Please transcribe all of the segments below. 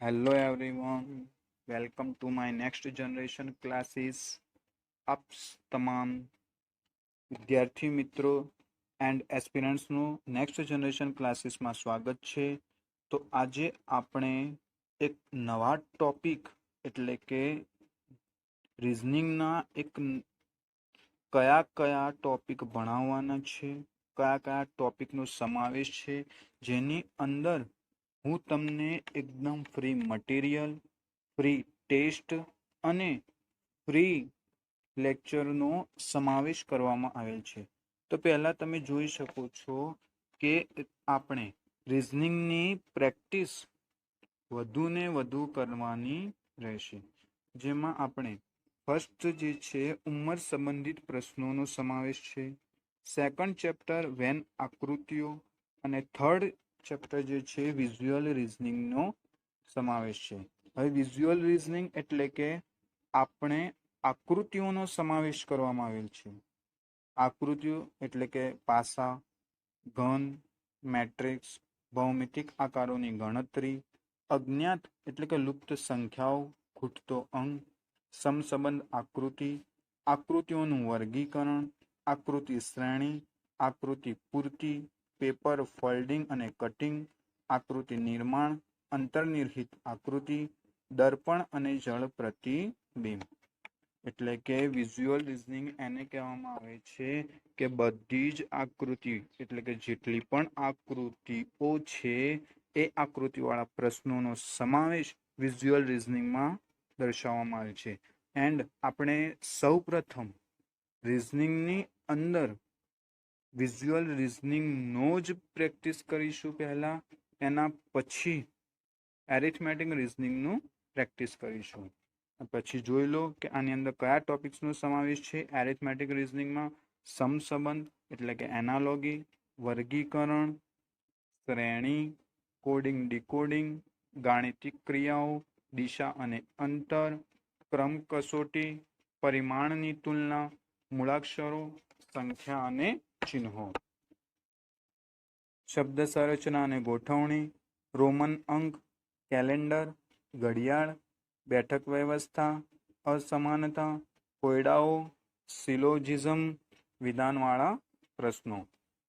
Hello everyone, welcome to my next generation classes. આપ તમામ વિદ્યાર્થી મિત્રો એન્ડ એસ્પિરન્ટ્સનું નેક્સ્ટ જનરેશન ક્લાસીસમાં સ્વાગત છે તો આજે આપણે એક નવા ટોપિક એટલે કે રિઝનિંગના એક કયા કયા ટોપિક ભણાવવાના છે કયા કયા ટોપિકનો સમાવેશ છે જેની અંદર હું તમને એકદમ ફ્રી મટીરિયલ ફ્રી ટેસ્ટ અને ફ્રી લેક્ચરનો સમાવેશ કરવામાં આવેલ છે. તો પહેલાં તમે જોઈ શકો છો કે આપણે રિઝનિંગની પ્રેક્ટિસ વધુને વધુ કરવાની રહેશે. જેમાં આપણે ફર્સ્ટ જે છે ઉંમર સંબંધિત પ્રશ્નોનો સમાવેશ છે. સેકન્ડ ચેપ્ટર વેન આકૃતિઓ અને થર્ડ ચેપ્ટર જે છે વિઝ્યુઅલ રિઝનિંગનો સમાવેશ છે. હવે વિઝ્યુઅલ રિઝનિંગ એટલે કે આપણે આકૃતિઓનો સમાવેશ કરવામાં આવેલ છે. આકૃતિઓ એટલે કે પાસા, ઘન, મેટ્રિક્સ, ભૌમિતિક આકારોની ગણતરી, અજ્ઞાત એટલે કે લુપ્ત સંખ્યાઓ, ખૂટતો અંક સમસંબંધ આકૃતિ, આકૃતિઓનું વર્ગીકરણ, આકૃતિ શ્રેણી, આકૃતિ પૂર્તિ પેપર ફોલ્ડિંગ અને કટિંગ, આકૃતિ નિર્માણ અંતર્નિર્હિત આકૃતિ, દર્પણ અને જળ પ્રતિબિંબ. એટલે કે વિઝ્યુઅલ રિઝનિંગ એને કહેવામાં આવે છે કે બધી જ આકૃતિ, એટલે કે જેટલી પણ આકૃતિઓ છે, એ આકૃતિવાળા પ્રશ્નોનો સમાવેશ વિઝ્યુઅલ રિઝનિંગમાં દર્શાવવામાં આવે છે. એન્ડ આપણે સૌ પ્રથમ રિઝનિંગની અંદર વિઝ્યુઅલ રિઝનિંગનો જ પ્રેક્ટિસ કરીશું પહેલાં, એના પછી એરિથમેટિક રિઝનિંગનું પ્રેક્ટિસ કરીશું. પછી જોઈ લો કે આની અંદર કયા ટોપિક્સનો સમાવેશ છે. એરિથમેટિક રિઝનિંગમાં સમસંબંધ, એટલે કે એનાલોગી વર્ગીકરણ, શ્રેણી કોડિંગ ડીકોડિંગ ગાણિતિક ક્રિયાઓ, દિશા અને અંતર, ક્રમ કસોટી, પરિમાણની તુલના, મૂળાક્ષરો સંખ્યા અને ચિહ્નો. શબ્દ સંરચના અને ગોઠવણી, રોમન અંક, કેલેન્ડર, ઘડિયાળ, બેઠક વ્યવસ્થા, અસમાનતા કોયડાઓ સિલોજિઝમ, વિધાનવાળા પ્રશ્નો.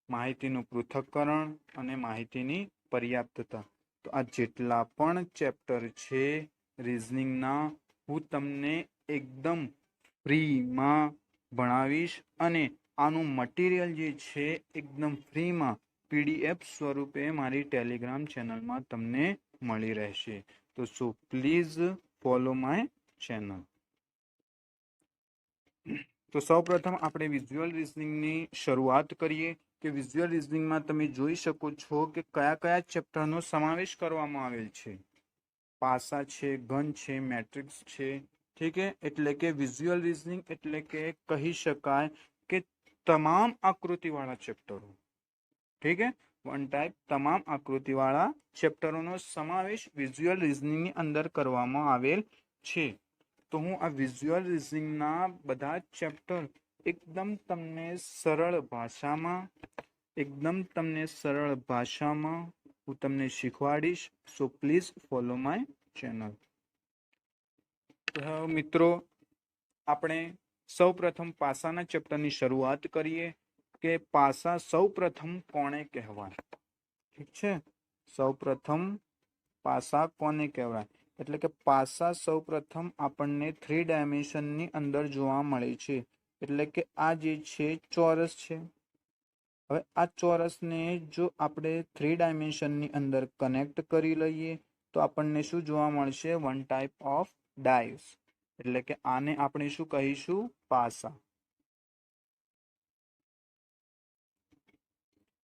માહિતીનું પૃથક્કરણ અને માહિતીની પર્યાપ્તતા. તો આ જેટલા પણ ચેપ્ટર છે, રિઝનિંગના, હું તમને એકદમ ફ્રીમાં ભણાવીશ અને આનું મટીરિયલ જે છે, એકદમ ફ્રીમાં પીડીએફ સ્વરૂપે મારી ટેલિગ્રામ ચેનલમાં તમને મળી રહેશે. તો so please follow my channel તો સૌપ્રથમ આપણે વિઝ્યુઅલ રિઝનિંગની શરૂઆત કરીએ કે વિઝ્યુઅલ રિઝનિંગમાં તમે જોઈ શકો છો કે કયા કયા ચેપ્ટરનો સમાવેશ કરવામાં આવેલ છે. પાસા છે, ઘન છે મેટ્રિક્સ છે, ઠીક છે? એટલે કે વિઝ્યુઅલ રિઝનિંગ એટલે કે કહી શકાય તમામ આકૃતિવાળા ચેપ્ટરો. ઠીક હે? વન ટાઈપ તમામ આકૃતિવાળા ચેપ્ટરોનો સમાવેશ વિઝ્યુઅલ રિઝનિંગની અંદર કરવામાં આવેલ છે. તો હું આ વિઝ્યુઅલ રિઝનિંગના બધા ચેપ્ટર એકદમ તમને સરળ ભાષામાં, એકદમ તમને સરળ ભાષામાં હું તમને શીખવાડીશ so please follow my channel મિત્રો, આપણે સૌ પ્રથમ પાસાના ચેપ્ટરની શરૂઆત કરીએ કે પાસા સૌ પ્રથમ કોને કહેવાય? ઠીક છે? સૌ પ્રથમ પાસા કોને કહેવાય? એટલે કે પાસા સૌ પ્રથમ આપણને થ્રી ડાયમેન્શનની અંદર જોવા મળે છે. એટલે કે આ જે છે ચોરસ છે. હવે આ ચોરસને જો આપણે થ્રી ડાયમેન્શનની અંદર કનેક્ટ કરી લઈએ તો આપણને શું જોવા મળશે? વન ટાઈપ ઓફ ડાઈસ એટલે કે આને આપણે શું કહીશું? પાસા.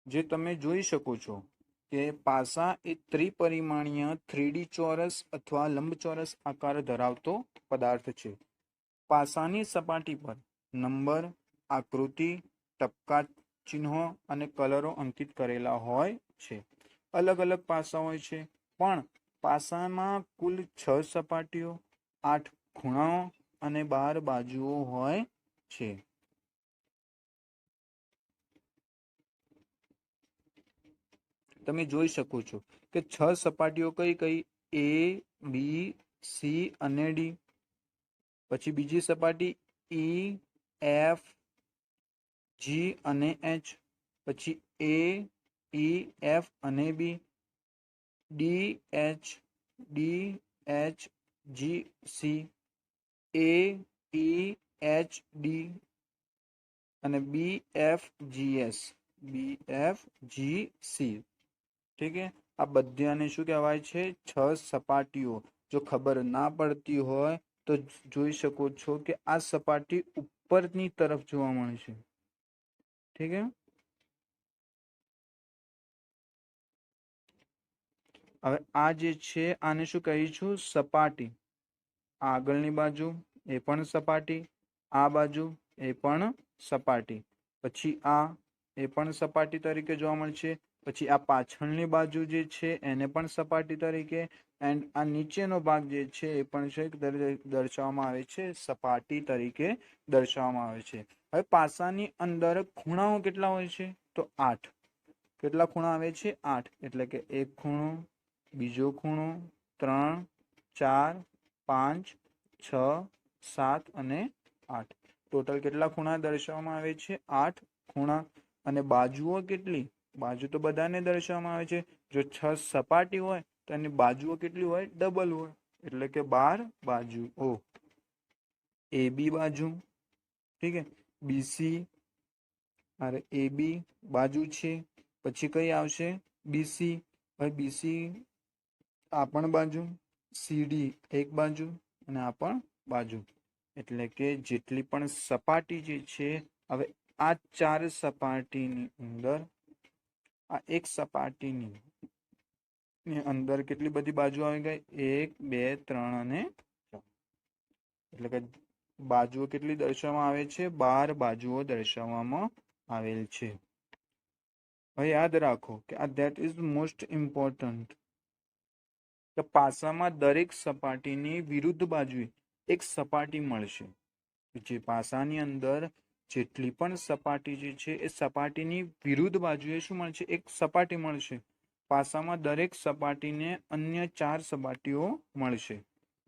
જે તમે જોઈ શકો છો કે પાસા એ ત્રિપરિમાણીય થ્રીડી ચોરસ અથવા લંબચોરસ આકાર ધરાવતો પદાર્થ છે. પાસાની સપાટી પર નંબર, આકૃતિ, ટપકા ચિહ્નો અને કલરો અંકિત કરેલા હોય છે. અલગ અલગ પાસા હોય છે. પણ પાસામાં કુલ છ સપાટીઓ, આઠ ખૂણાઓ અને બાર બાજુઓ હોય છે. તમે જોઈ શકો છો કે છ સપાટીઓ કઈ કઈ? એ, બી, સી અને ડી. પછી બીજી સપાટી ઈ, એફ, જી અને એચ. પછી એ, ઈ, એફ અને B. D, H D, H, G, C. A T H D અને B F G S B F G C ઠીક છે આ બધાને શું કહેવાય છે? છ સપાટીઓ. જો ખબર ના પડતી હોય તો જોઈ શકો છો કે આ સપાટી ઉપરની તરફ જોવા મળે છે. ઠીક છે હવે આ જે છે, આને શું કહીશું સપાટી. આગળની બાજુ એ પણ સપાટી, આ બાજુ એ પણ સપાટી. પછી આ એ પણ સપાટી તરીકે જોવા મળશે. પછી આ પાછળની બાજુ જે છે એને પણ સપાટી તરીકે એન્ડ આ નીચેનો ભાગ જે છે એ પણ છે દર્શાવવામાં આવે છે, સપાટી તરીકે દર્શાવવામાં આવે છે. હવે પાસાની અંદર ખૂણાઓ કેટલા હોય છે? તો આઠ. કેટલા ખૂણા આવે છે? આઠ. એટલે કે એક ખૂણો, બીજો ખૂણો, ત્રણ, ચાર પાંચ, છ, સાત અને આઠ. ટોટલ કેટલા ખૂણા દર્શાવવામાં આવે છે? આઠ ખૂણા. અને બાજુઓ કેટલી? બાજુ તો બધાને દર્શાવવામાં આવે છે. જો છ સપાટી હોય, તો એની બાજુઓ કેટલી હોય? ડબલ હોય. એટલે કે બાર બાજુ. ઓ. એ બી બાજુ. ઠીક છે બીસી અરે એ બી બાજુ છે. પછી કઈ આવશે? બીસી હવે બીસી આ પણ બાજુ. સીડી એક બાજુ અને આ પણ બાજુ. એટલે કે જેટલી પણ સપાટી જે છે, હવે આ ચાર સપાટીની અંદર, આ એક સપાટીની અંદર કેટલી બધી બાજુ આવી ગઈ? એક, બે, ત્રણ અને એટલે કે બાજુઓ કેટલી દર્શાવવામાં આવે છે? બાર બાજુઓ દર્શાવવામાં આવેલ છે. હવે યાદ રાખો કે આ ધેટ ઇઝ મોસ્ટ ઇમ્પોર્ટન્ટ કે પાસામાં દરેક સપાટીની વિરુદ્ધ બાજુએ એક સપાટી મળશે. જે પાસાની અંદર જેટલી પણ સપાટી જે છે, એ સપાટીની વિરુદ્ધ બાજુએ શું મળશે? એક સપાટી મળશે. પાસામાં દરેક સપાટીને અન્ય ચાર સપાટીઓ મળશે,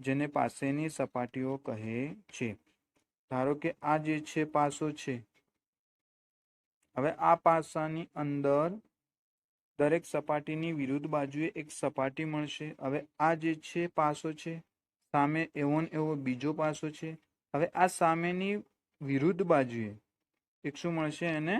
જેને પાસેની સપાટીઓ કહે છે. ધારો કે આ જે છે, પાસો છે. હવે આ પાસાની અંદર દરેક સપાટીની વિરુદ્ધ બાજુએ એક સપાટી મળશે. હવે આ જે છે પાસો છે, સામે એવો ને એવો બીજો પાસો છે. હવે આ સામેની વિરુદ્ધ બાજુએ એક શું મળશે એને?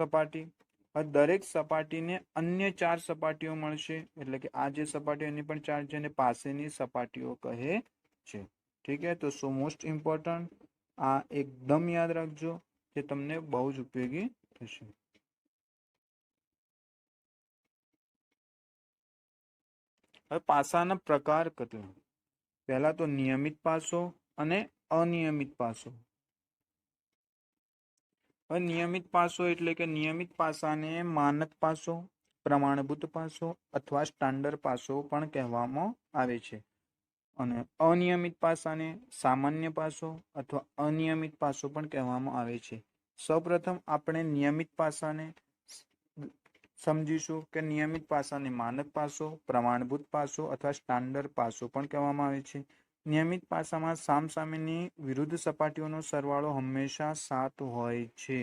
સપાટી. દરેક સપાટીને અન્ય ચાર સપાટીઓ મળશે. એટલે કે આ જે સપાટીઓ, એની પણ ચાર છે અને પાસેની સપાટીઓ કહે છે. ઠીક છે તો સો મોસ્ટ ઇમ્પોર્ટન્ટ આ એકદમ યાદ રાખજો જે તમને બહુ જ ઉપયોગી થશે. હવે પાસાના પ્રકાર કેટલા પહેલા તો નિયમિત પાસો અને અનિયમિત પાસો. નિયમિત પાસો એટલે કે નિયમિત પાસાને માનક પાસો, પ્રમાણભૂત પાસો અથવા સ્ટાન્ડર્ડ પાસો પણ કહેવામાં આવે છે. અને અનિયમિત પાસાને સામાન્ય પાસો અથવા અનિયમિત પાસો પણ કહેવામાં આવે છે. સૌપ્રથમ આપણે નિયમિત પાસાને સમજીશું કે નિયમિત પાસાને માનક પાસો, પ્રમાણભૂત પાસો અથવા સ્ટાન્ડર્ડ પાસો પણ કહેવામાં આવે છે. નિયમિત પાસામાં સામસામેની વિરુદ્ધ સપાટીઓનો સરવાળો હંમેશા સાત હોય છે.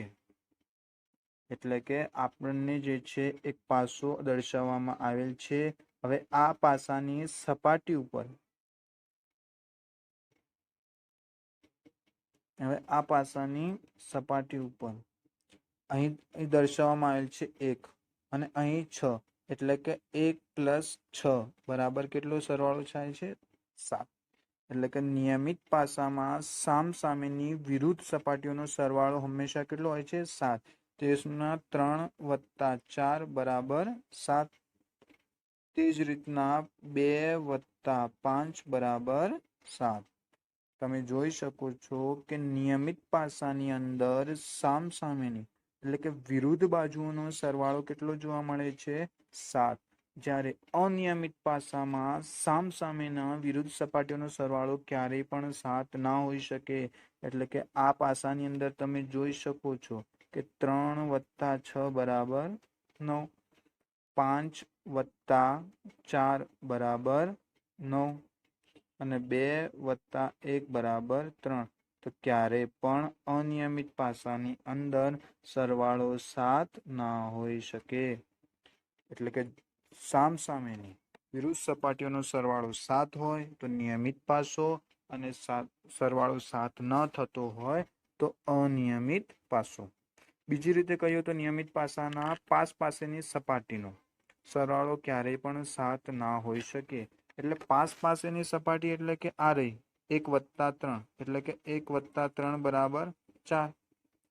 એટલે કે આપણને જે છે એક પાસો દર્શાવવામાં આવેલ છે. હવે આ પાસાની સપાટી ઉપર હવે આ પાસાની સપાટી ઉપર અહીં દર્શાવવામાં આવેલ છે એક. અને અહીં છ, એટલે કે એક પ્લસ છ બરાબર કેટલો સરવાળો થાય છે? સાત. એટલે કે નિયમિત પાસામાં સામ સામેની વિરુદ્ધ સપાટીઓનો સરવાળો હંમેશા કેટલો હોય છે? સાત. તેના ત્રણ વત્તા ચાર બરાબર સાત. તે જ રીતના બે વત્તા પાંચ બરાબર સાત. તમે જોઈ શકો છો કે નિયમિત પાસાની અંદર સામ સામેની એટલે કે વિરુદ્ધ બાજુઓનો સરવાળો કેટલો જોવા મળે છે? સાત. જ્યારે અનિયમિત પાસામાં સામ સામેના વિરુદ્ધ સપાટીઓનો સરવાળો ક્યારેય પણ સાત ના હોઈ શકે. એટલે કે આ પાસાની અંદર તમે જોઈ શકો છો કે ત્રણ વત્તા છ બરાબર નવ. પાંચ વત્તા ચાર બરાબર નવ. અને બે વત્તા એક બરાબર ત્રણ. તો ક્યારે પણ અનિયમિત પાસાની અંદર સરવાળો સાત ના હોઈ શકે. એટલે કે સામસામેની વિરુદ્ધ સપાટીઓનો સરવાળો સાત હોય તો નિયમિત પાસો અને સરવાળો સાત ન થતો હોય તો અનિયમિત પાસો. બીજી રીતે કહીએ તો નિયમિત પાસાના પાસ પાસેની સપાટીનો સરવાળો ક્યારેય પણ સાત ના હોઈ શકે. એટલે પાસ પાસેની સપાટી એટલે કે આ રહી એક વત્તા ત્રણ, એટલે કે એક વત્તા ત્રણ બરાબર ચાર.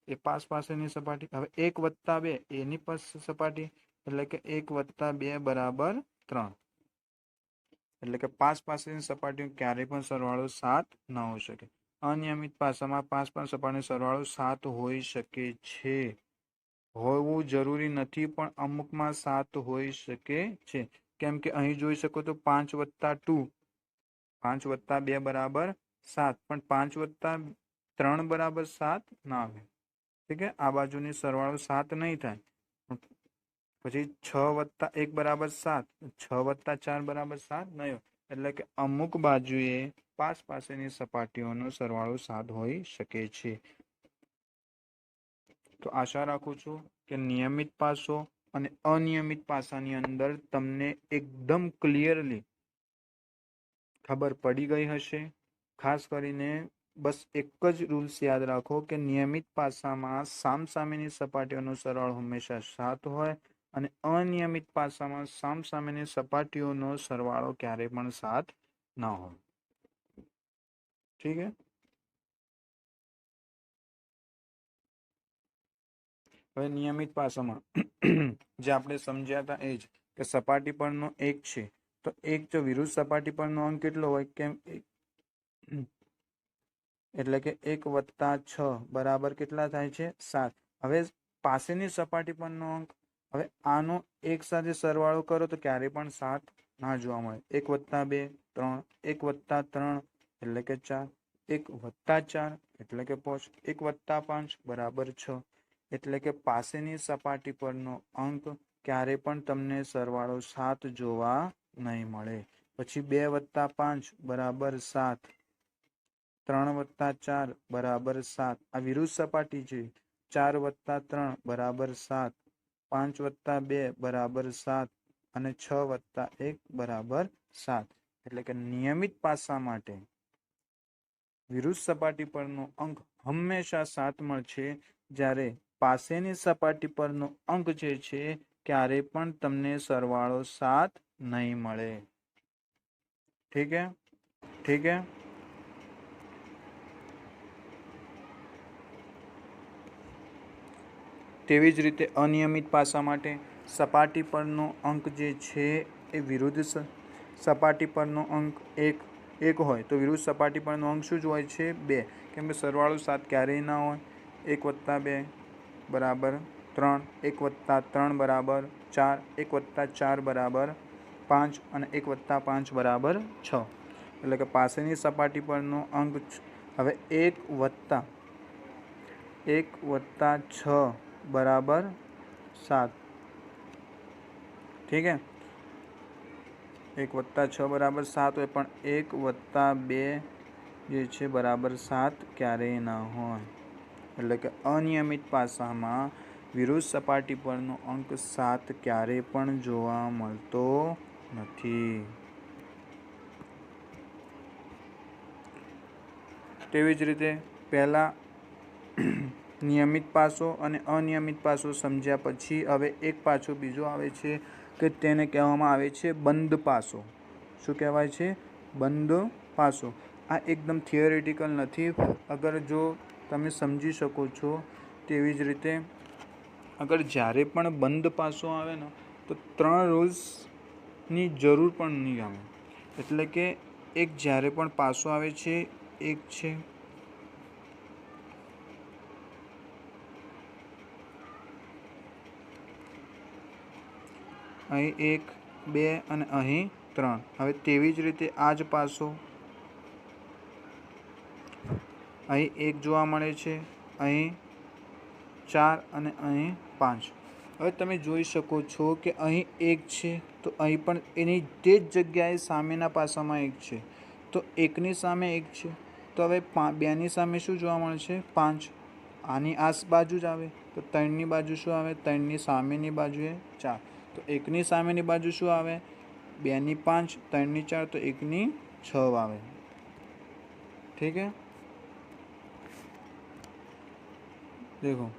એ પાસ પાસેની સપાટી, હવે એક વત્તા બે, એની પાસ સપાટી, એટલે કે એક વત્તા બે બરાબર ત્રણ. એટલે કે પાસ પાસેની સપાટી ક્યારેય પણ સરવાળો સાત ન હોઈ શકે. અનિયમિત પાસામાં પાંચ પણ સપાટીનો સરવાળો સાત હોઈ શકે છે. હોવું જરૂરી નથી, પણ અમુકમાં સાત હોઈ શકે છે. કેમ કે અહીં જોઈ શકો તો પાંચ વત્તા ટુ પાંચ વત્તા બે બરાબર સાત. પણ પાંચ વત્તા ત્રણ બરાબર સાત ના આવે. ઠીક છે આ બાજુની સરવાળો સાત નહીં થાય. પછી છ વત્તા એક બરાબર સાત. છ વત્તા ચાર બરાબર સાત નહીં એટલે કે અમુક બાજુએ પાસ પાસેની સપાટીઓનો સરવાળો સાત હોઈ શકે છે. તો આશા રાખું છું કે નિયમિત પાસો અને અનિયમિત પાસાની અંદર તમને એકદમ ક્લિયરલી ખબર પડી ગઈ હશે. ખાસ કરીને બસ એક જ રૂલ્સ યાદ રાખો કે નિયમિત પાસામાં સામસામેની સપાટીઓનો સરવાળો હંમેશા સાત હોય અને અનિયમિત પાસામાં સામસામેની સપાટીઓનો સરવાળો ક્યારેય પણ સાત ન હોય. ઠીક છે હવે નિયમિત પાસામાં જે આપણે સમજ્યા હતા એ જ કે સપાટી પરનો એક છે. તો એક જો વિરુદ્ધ સપાટી પરનો અંક કેટલો હોય? કેમ એટલે કે એક વત્તા છ બરાબર કેટલા થાય છે? સાત. હવે પાસેની સપાટી પરનો અંક, હવે આનો એક સાથે સરવાળો કરો તો ક્યારેય પણ સાત ના જોવા મળે. એક વત્તા બે, ત્રણ. એક વત્તા ત્રણ એટલે કે ચાર. એક વત્તા ચાર એટલે કે પાંચ. એક વત્તા પાંચ બરાબર છ. એટલે કે પાસેની સપાટી પરનો અંક ક્યારે પણ તમને સરવાળો સાત જોવા નહીં મળે. પછી બે વત્તા પાંચ બરાબર સાત. ત્રણ વત્તા ચાર બરાબર સાત. આ વિરુદ્ધ સપાટી છે. ચાર વત્તા ત્રણ બરાબર સાત. પાંચ વત્તા બે બરાબર સાત. અને છ વત્તા એક બરાબર સાત. એટલે કે નિયમિત પાસા માટે વિરુદ્ધ સપાટી પરનો અંક હંમેશા સાત મળશે જ્યારે પાસેની સપાટી પરનો અંક જે છે, ક્યારે પણ તમને સરવાળો સાત નહીં મળે. ઠીક હે? ઠીક હે? તેવી જ રીતે અનિયમિત પાસા માટે સપાટી પરનો અંક જે છે એ વિરુદ્ધ સપાટી પરનો અંક એક એક હોય તો વિરુદ્ધ સપાટી પરનો અંક શું જ હોય છે? બે. કેમ કે સરવાળો સાત ક્યારેય ના હોય. એક વત્તા બે બરાબર ત્રણ. એક વત્તા ત્રણ બરાબર ચાર. એક વત્તા ચાર બરાબર પાંચ અને એક વત્તા પાંચ બરાબર છ. એટલે કે પાસેની સપાટી પરનો અંક હવે એક વત્તા એક વત્તા છ બરાબર સાત. ઠીક હે? એક વત્તા છ બરાબર સાત હોય પણ એક વત્તા બે જે છે બરાબર સાત ક્યારેય ના હોય. એટલે કે અનિયમિત પાસામાં વિરુદ્ધ સપાટી પરનો અંક સાત ક્યારેય પણ જોવા મળતો નથી. તેવી જ રીતે પહેલાં નિયમિત પાસો અને અનિયમિત પાસો સમજ્યા પછી હવે એક પાછો બીજો આવે છે કે તેને કહેવામાં આવે છે બંધ પાસો. શું કહેવાય છે? બંધ પાસો. આ એકદમ થિયોરિટિકલ નથી. અગર જો તમે સમજી શકો છો તેવી જ રીતે અગર જ્યારે પણ બંધ પાસો આવે ને, તો ત્રણ રૂલ્સની જરૂર પણ નહીં આવે એટલે કે એક જ્યારે પણ પાસો આવે છે, એક છે. અહીં એક, બે અને અહીં ત્રણ. હવે તેવી જ રીતે આ જ પાસો. અહીં એક જોવા મળે છે, અહીં ચાર અને અહીં પાંચ. હવે તમે જોઈ શકો છો કે અહીં એક છે. તો અહીં પણ એની તે જ જગ્યાએ સામેના પાસામાં એક છે. તો એકની સામે એક છે. તો હવે બેની સામે શું જોવા મળશે પાંચ. આની આસ બાજુ જ આવે. તો ત્રણની બાજુ શું આવે? ત્રણની સામેની બાજુએ ચાર. તો એકની સામેની બાજુ શું આવે? બેની પાંચ, ત્રણની ચાર, તો એકની છ આવે. ઠીક है દેખો.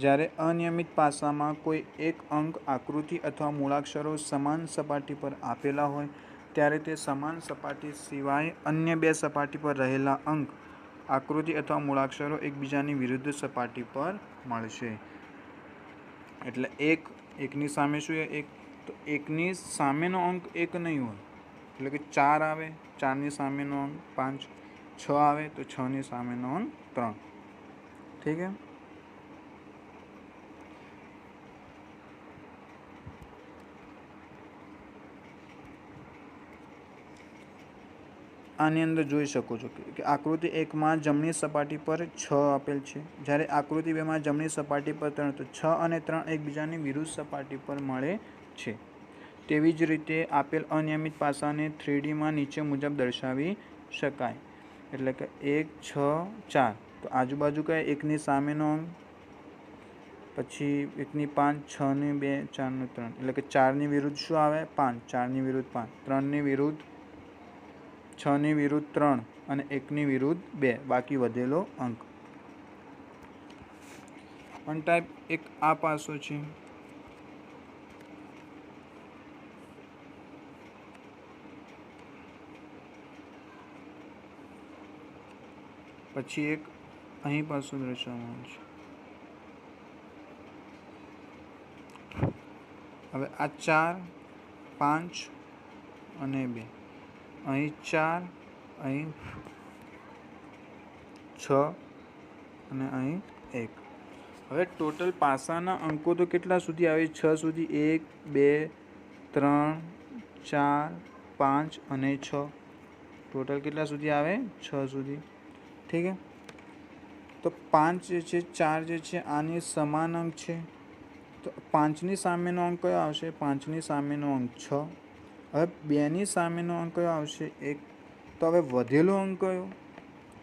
જ્યારે અનિયમિત પાસામાં કોઈ એક અંક આકૃતિ અથવા મૂળાક્ષરો સમાન સપાટી પર આપેલા હોય, ત્યારે તે સમાન સપાટી સિવાય અન્ય બે સપાટી પર રહેલા અંક, આકૃતિ અથવા મૂળાક્ષરો એકબીજાની વિરુદ્ધ સપાટી પર મળશે. એટલે એક, એકની સામે શું એક, તો એકની સામેનો અંક એક નહીં હોય. એટલે કે ચાર આવે, ચારની સામેનો અંક પાંચ, છ આવે, તો છની સામેનો અંક ત્રણ. ઠીક है આની અંદર જોઈ શકો છો કે આકૃતિ એકમાં જમણી સપાટી પર છ આપેલ છે. જ્યારે આકૃતિ બેમાં જમણી સપાટી પર ત્રણ, તો છ અને ત્રણ એકબીજાની વિરુદ્ધ સપાટી પર મળે છે. તેવી જ રીતે આપેલ અનિયમિત પાસાને થ્રીડીમાં નીચે મુજબ દર્શાવી શકાય. એટલે કે એક, છ, ચાર. તો આજુબાજુ કયા? એકની સામેનો અંક પછી એકની પાંચ, છ ને બે, ચારને ત્રણ. એટલે કે ચારની વિરુદ્ધ શું આવે? પાંચ. ચારની વિરુદ્ધ પાંચ. ત્રણની વિરુદ્ધ છની વિરુદ્ધ ત્રણ અને એકની વિરુદ્ધ બે. બાકી વધેલો અંક. પણ ટાઈપ એક આ પાસો છે. પછી એક અહીં પાસું દર્શાવવાનું છે. હવે આ ચાર, પાંચ અને બે. અહીં ચાર, અહીં છ અને અહીં એક. હવે ટોટલ પાસાના અંકો તો કેટલા સુધી આવે? છ સુધી એક, બે, ત્રણ, ચાર, પાંચ અને છ. ટોટલ કેટલા સુધી આવે? છ સુધી. ઠીક છે તો પાંચ જે છે, ચાર જે છે, આની સમાન અંક છે. તો પાંચની સામેનો અંક કયો આવશે? પાંચની સામેનો અંક છ. હવે બેની સામેનો અંક કયો આવશે? એક. તો હવે વધેલો અંક કયો?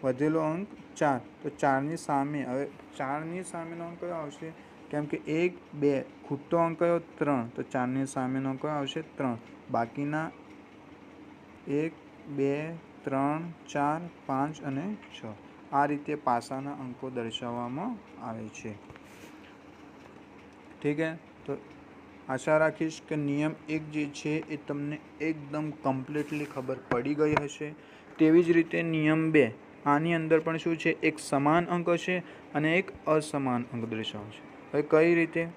વધેલો અંક ચાર. તો ચારની સામે. હવે ચારની સામેનો અંક કયો આવશે? કેમ કે એક, બે. ખૂટતો અંક કયો? ત્રણ. તો ચારની સામેનો કયો આવશે? ત્રણ. બાકીના એક, બે, ત્રણ, ચાર, પાંચ અને છ. આ રીતે પાસાના અંકો દર્શાવવામાં આવે છે. ઠીક હે? તો આશા રાખીશ કે નિયમ એક જે છે એ તમને એકદમ કમ્પ્લીટલી ખબર પડી ગઈ હશે. તેવી જ રીતે નિયમ બે, આની અંદર પણ શું છે? એક સમાન અંક હશે અને એક અસમાન અંક દર્શાવશે હવે કઈ રીતે?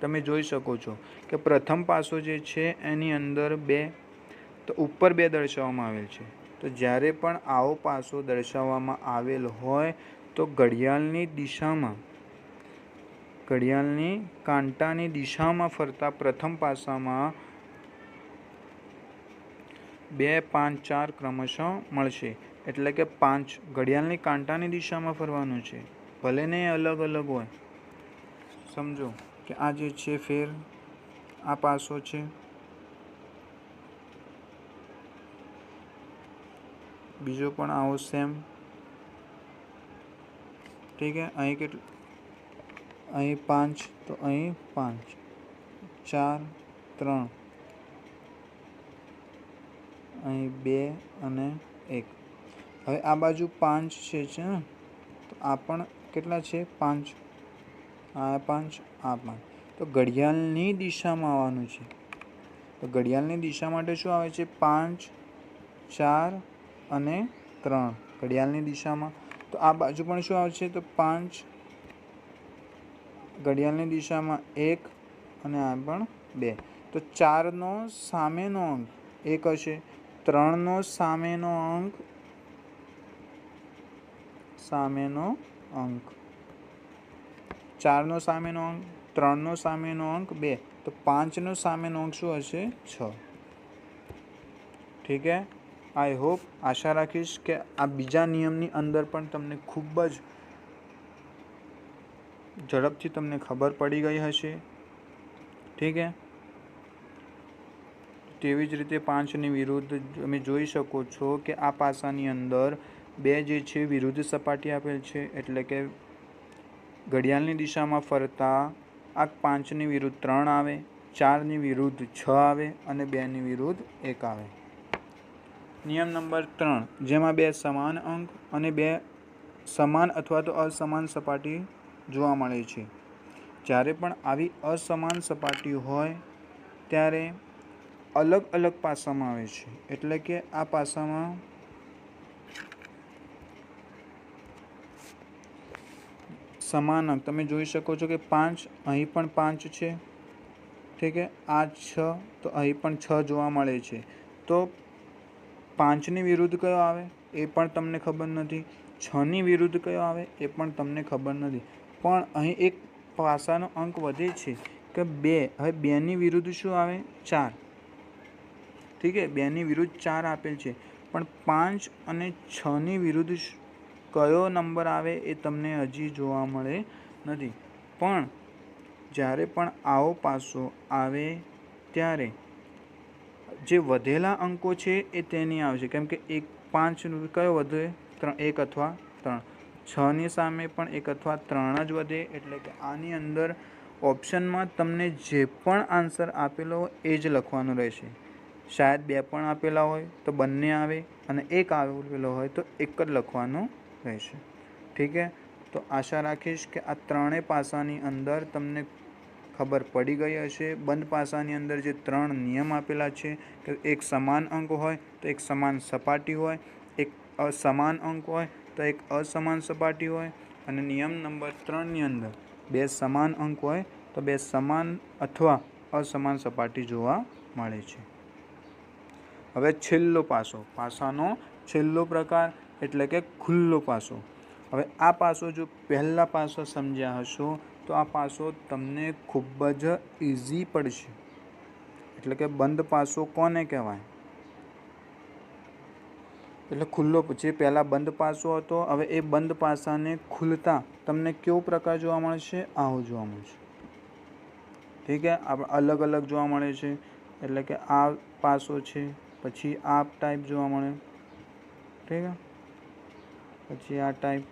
તમે જોઈ શકો છો કે પ્રથમ પાસો જે છે એની અંદર બે, તો ઉપર બે દર્શાવવામાં આવેલ છે. તો જ્યારે પણ આવો પાસો દર્શાવવામાં આવેલ હોય તો ઘડિયાળની દિશામાં ઘડિયાળની કાંટાની દિશામાં ફરતા પ્રથમ પાસામાં બે, પાંચ, ચાર ક્રમશઃ મળશે. એટલે કે પાંચ ઘડિયાળની કાંટાની દિશામાં ફરવાનું છે. ભલે ને અલગ અલગ હોય. સમજો કે આ જે છે ફેર, આ પાસો છે. બીજો પણ આવો સેમ ઠીક છે? અહીં કેટલું અહીં પાંચ, તો અહીં પાંચ. ચાર, ત્રણ. અહીં બે અને એક. હવે આ બાજુ પાંચ છે છે ને? તો આ પણ કેટલા છે? પાંચ. આ પાંચ આ પાંચ. તો ઘડિયાળની દિશામાં આવવાનું છે. તો ઘડિયાળની દિશા માટે શું આવે છે? પાંચ, ચાર અને ત્રણ. ઘડિયાળની દિશામાં. તો આ બાજુ પણ શું આવશે તો પાંચ ઘડિયાળની દિશામાં એક અને આ પણ બે. તો ચારનો સામેનો અંક એક હશે. ત્રણનો સામેનો અંક સામેનો અંક. ચારનો સામેનો અંક, ત્રણનો સામેનો અંક, બે. તો પાંચનો સામેનો અંક શું હશે? છ. ઠીક હે? આઈ હોપ આશા રાખીશ કે આ બીજા નિયમની અંદર પણ તમને ખૂબ જ ઝડપથી તમને ખબર પડી ગઈ હશે. ઠીક હે? તેવી જ રીતે પાંચની વિરુદ્ધ તમે જોઈ શકો છો કે આ પાસાની અંદર બે જે છે વિરુદ્ધ સપાટી આપેલ છે. એટલે કે ઘડિયાળની દિશામાં ફરતા આ પાંચની વિરુદ્ધ ત્રણ આવે, ચારની વિરુદ્ધ છ આવે અને બેની વિરુદ્ધ એક આવે. નિયમ નંબર ત્રણ. જેમાં બે સમાન અંક અને બે સમાન અથવા તો અસમાન સપાટી જોવા મળે છે. જ્યારે પણ આવી અસમાન સપાટી હોય, ત્યારે અલગ અલગ પાસામાં આવે છે. એટલે કે આ પાસામાં સમાન તમે જોઈ શકો છો કે પાંચ, અહીં પણ પાંચ છે. ઠીક છે? આ છ, તો અહીં પણ છ જોવા મળે છે. તો પાંચની વિરુદ્ધ કયો આવે? એ પણ તમને ખબર નથી. છની વિરુદ્ધ કયો આવે? એ પણ તમને ખબર નથી. પણ અહીં એક પાસાનો અંક વધે છે કે બે. હવે બેની વિરુદ્ધ શું આવે? ચાર. ઠીક છે? બેની વિરુદ્ધ ચાર આપેલ છે. પણ પાંચ અને છની વિરુદ્ધ કયો નંબર આવે એ તમને હજી જોવા મળે નથી. પણ જ્યારે પણ આવો પાસો આવે ત્યારે જે વધેલા અંકો છે એ તેની આવશે. કેમ કે એક પાંચનું કયો વધે? ત્રણ, એક અથવા ત્રણ. છની સામે પણ એક અથવા ત્રણ જ વધે, એટલે કે આની અંદર ઓપ્શનમાં તમને જે પણ આન્સર આપેલો હોય એ જ લખવાનો રહેશે. શાયદ બે પણ આપેલા હોય તો બંને આવે અને એક આવેલો હોય તો એક જ લખવાનું રહેશે. ઠીક છે તો આશા રાખીશ કે આ ત્રણેય પાસાની અંદર તમને ખબર પડી ગઈ હશે. બંધ પાસાની અંદર જે ત્રણ નિયમ આપેલા છે કે એક સમાન અંક હોય, તો એક સમાન સપાટી હોય, એક અસમાન અંક હોય તો એક અસમાન સપાટી હોય અને નિયમ નંબર ત્રણની અંદર બે સમાન અંક હોય, તો બે સમાન અથવા અસમાન સપાટી જોવા મળે છે. હવે છેલ્લો પાસો. પાસાનો છેલ્લો પ્રકાર એટલે કે ખુલ્લો પાસો. હવે આ પાસો જો પહેલાં પાસો સમજ્યા હશો, તો આ પાસો તમને ખૂબ જ ઇઝી પડશે. એટલે કે બંધ પાસો કોને કહેવાય? એટલે ખુલ્લો જે પહેલાં બંધ પાસો હતો. હવે એ બંધ પાસાને ખુલતા તમને કેવો પ્રકાર જોવા મળશે આવો જોવા મળશે ઠીક છે આપણે અલગ અલગ જોવા મળે છે. એટલે કે આ પાસો છે, પછી આ ટાઈપ જોવા મળે. ઠીક છે પછી આ ટાઈપ.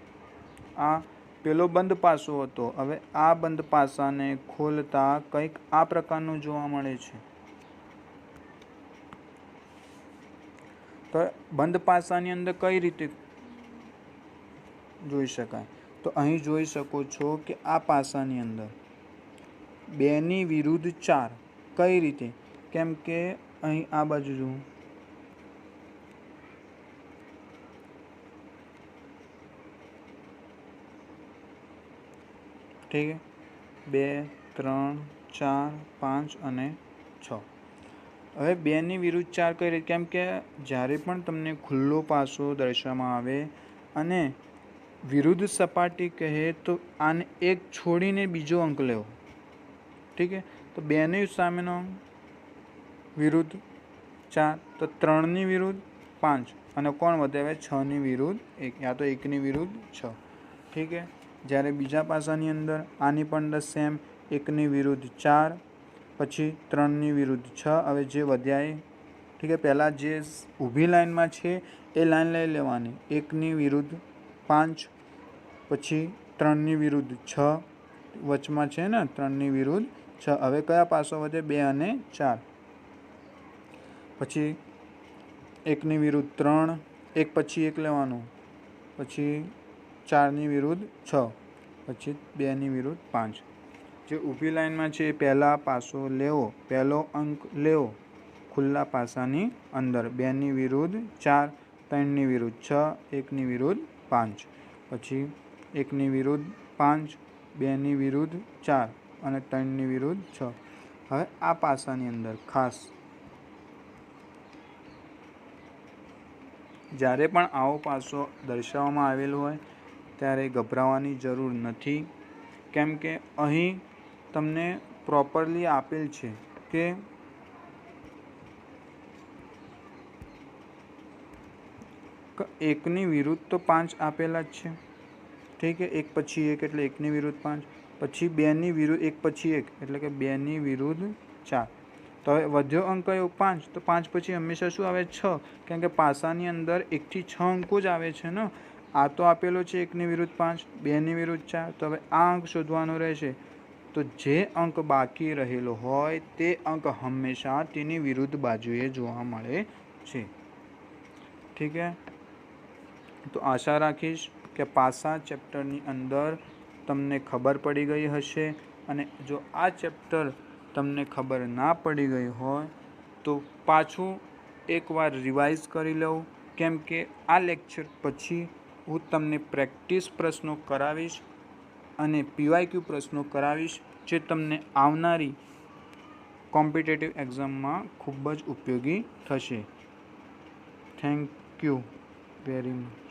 આ પેલો બંધ પાસો હતો. હવે આ બંધ પાસાને ખોલતા કંઈક આ પ્રકારનું જોવા મળે છે. તો બંધ પાસાની અંદર કઈ રીતે જોઈ શકાય? તો અહીં જોઈ શકો છો કે આ પાસાની અંદર બેની વિરુદ્ધ ચાર કઈ રીતે? કેમ કે અહીં આ બાજુ જુઓ. ઠીક બે, ત્રણ, ચાર, પાંચ અને છ. હવે બેની વિરુદ્ધ ચાર કઈ રીતે કેમ કે જ્યારે પણ તમને ખુલ્લો પાસો દર્શાવવામાં આવે અને વિરુદ્ધ સપાટી કહે તો આને એક છોડીને બીજો અંક લેવો. ઠીક છે? તો બેની સામેનો વિરુદ્ધ ચાર, તો ત્રણની વિરુદ્ધ પાંચ, અને કોણ વધે? હવે છની વિરુદ્ધ એક, યા તો એકની વિરુદ્ધ છ. ઠીક છે? જ્યારે બીજા પાસાની અંદર આની પણ અંદર સેમ એકની વિરુદ્ધ ચાર પછી ત્રણની વિરુદ્ધ છ. હવે જે વધ્યા ઠીક છે, પહેલાં જે ઊભી લાઇનમાં છે, એ લાઇન લઈ લેવાની. એકની વિરુદ્ધ પાંચ, પછી ત્રણની વિરુદ્ધ છ, વચમાં છે ને, ત્રણની વિરુદ્ધ છ. હવે કયા પાસો વધે? બે અને ચાર. પછી એકની વિરુદ્ધ ત્રણ, એક પછી એક લેવાનું. પછી ચારની વિરુદ્ધ છ, પછી બેની વિરુદ્ધ પાંચ. જે ઊભી લાઈનમાં છે એ પહેલા પાસો લેવો, પહેલો અંક લેવો. ખુલ્લા પાસાની અંદર બેની વિરુદ્ધ ચાર, ત્રણની વિરુદ્ધ છ, એકની વિરુદ્ધ પાંચ. પછી એકની વિરુદ્ધ પાંચ, બેની વિરુદ્ધ ચાર અને ત્રણની વિરુદ્ધ છ. હવે આ પાસાની અંદર ખાસ જ્યારે પણ આવો પાસો દર્શાવવામાં આવેલો હોય, ત્યારે ગભરાવાની જરૂર નથી. કેમ કે અહીં તમને પ્રોપરલી આપેલ છે કે એકની વિરુદ્ધ તો પાંચ આપેલા જ છે. ઠીક છે? એક પછી એક એટલે એકની વિરુદ્ધ પાંચ. પછી બેની વિરુદ્ધ એક પછી એક એટલે કે બેની વિરુદ્ધ ચાર. તો હવે વધ્યો અંક કયો? પાંચ. તો પાંચ પછી હંમેશા શું આવે? છ. કારણ કે પાસાની અંદર એકથી છ અંકો જ આવે છે ને. આ તો આપેલો છે એકની વિરુદ્ધ પાંચ, બેની વિરુદ્ધ ચાર. તો હવે આ અંક શોધવાનો રહેશે. તો જે અંક બાકી રહેલો હોય તે અંક હંમેશા તેની વિરુદ્ધ બાજુએ જોવા મળે છે. ઠીક છે તો આશા રાખીશ કે પાસા ચેપ્ટરની અંદર તમને ખબર પડી ગઈ હશે અને જો આ ચેપ્ટર તમને ખબર ના પડી ગઈ હોય તો પાછું એકવાર રિવાઇઝ કરી લઉં. કેમ કે આ લેક્ચર પછી હું તમને પ્રેક્ટિસ પ્રશ્નો કરાવીશ અને પીવાયક્યુ પ્રશ્નો કરાવીશ જે તમને આવનારી કોમ્પિટેટિવ એક્ઝામમાં ખૂબ જ ઉપયોગી થશે. Thank you very much